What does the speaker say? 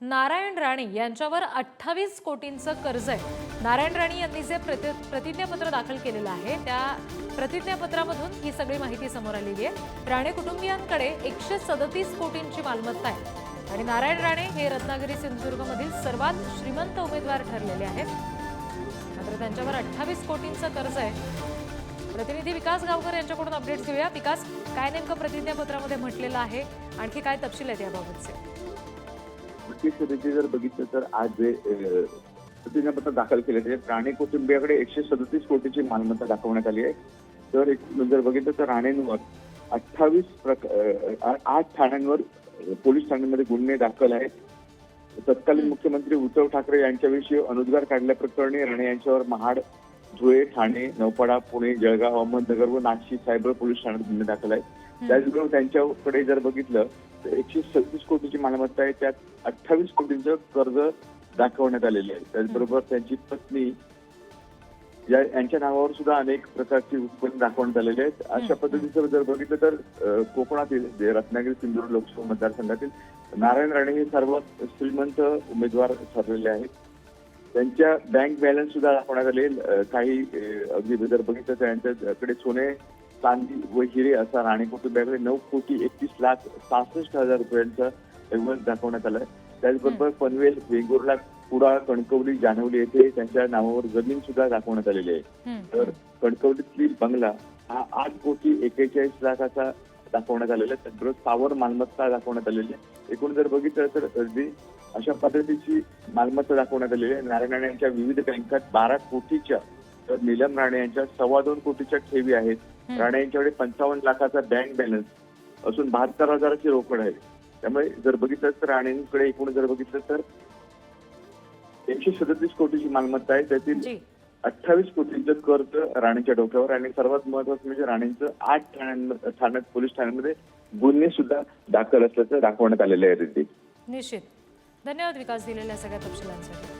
नारायण राणे यांच्यावर अठ्ठावीस कोटींचं कर्ज आहे. नारायण राणे यांनी जे प्रति प्रतिज्ञापत्र दाखल केलेलं आहे त्या प्रतिज्ञापत्रामधून ही सगळी माहिती समोर आलेली आहे. राणे कुटुंबियांकडे एकशे सदतीस कोटींची मालमत्ता आहे. आणि नारायण राणे हे रत्नागिरी सिंधुदुर्गमधील सर्वात श्रीमंत उमेदवार ठरलेले आहेत. मात्र त्यांच्यावर अठ्ठावीस कोटींचं कर्ज आहे. प्रतिनिधी विकास गावकर यांच्याकडून अपडेट्स घेऊया. विकास काय नेमकं प्रतिज्ञापत्रामध्ये म्हटलेलं आहे? आणखी काय तपशील आहेत याबाबतचे? नक्कीच जर बघितलं तर आज जे प्रतिज्ञापत्र दाखल केले त्याच्यात राणे कुटुंबियाकडे एकशे सदतीस कोटीची मालमत्ता दाखवण्यात आली आहे. तर एक जर बघितलं तर राणेंवर अठ्ठावीस प्रक आठ ठाण्यांवर पोलीस ठाण्यांमध्ये गुन्हे दाखल आहेत. तत्कालीन मुख्यमंत्री उद्धव ठाकरे यांच्याविषयी अनुद्गार काढल्याप्रकरणी राणे यांच्यावर महाड धुळे ठाणे नौपाडा पुणे जळगाव अहमदनगर व नाशिक सायबर पोलीस ठाण्यात गुन्हे दाखल आहेत. त्याचबरोबर त्यांच्याकडे जर बघितलं एकशे सव्वीस कोटीची मालमत्ता आहे त्यात अठ्ठावीस कोटींचं कर्ज दाखवण्यात आलेले आहे. त्याचबरोबर त्यांची पत्नी या यांच्या नावावर सुद्धा अनेक प्रकारची उत्पन्न दाखवण्यात आलेले आहेत. अशा पद्धतीचं जर बघितलं तर कोकणातील जे रत्नागिरी सिंधुदुर्ग लोकसभा मतदारसंघातील नारायण राणे हे सर्वात श्रीमंत उमेदवार ठरलेले आहेत. त्यांच्या बँक बॅलन्स सुद्धा दाखवण्यात आले काही अगदी जर बघितलं तर यांच्याकडे सोने चांदी व हिरे असा राणे कुटुंबियाकडे नऊ कोटी एकतीस लाख सहासष्ट हजार रुपयांचा व्यवहार दाखवण्यात आलाय. त्याचबरोबर पनवेल वेंगुर्ला कुडाळ कणकवली जानवली येथे त्यांच्या नावावर जमीन सुद्धा दाखवण्यात आलेली आहे. तर कणकवलीतील बंगला हा आठ कोटी एकेचाळीस लाखाचा दाखवण्यात आलेला आहे. त्याचबरोबर स्थावर मालमत्ता दाखवण्यात आलेली आहे. एकूण जर बघितलं तर अगदी अशा पद्धतीची मालमत्ता दाखवण्यात आलेली आहे. नारायण राणे यांच्या विविध बँकात बारा कोटीच्या तर नीलम राणे यांच्या सव्वा दोन कोटीच्या ठेवी आहेत. राणे यांच्याकडे पंचावन्न लाखाचा बँक बॅलन्स असून बहात्तर हजाराची रोकड आहे. त्यामुळे जर बघितलं तर राणेंकडे एकूण जर बघितलं तर एकशे सदतीस कोटीची मालमत्ता आहे. त्यातील अठ्ठावीस कोटींचं कर्ज राणेच्या डोक्यावर आणि सर्वात महत्वाचं म्हणजे राणेंचं आठ ठाण्यांमध्ये ठाण्यात पोलीस ठाण्यामध्ये गुन्हे सुद्धा दाखल असल्याचं दाखवण्यात आलेलं आहे रिद्धी निश्चित. धन्यवाद विकास दिलेल्या सगळ्या तपशिलांसाठी.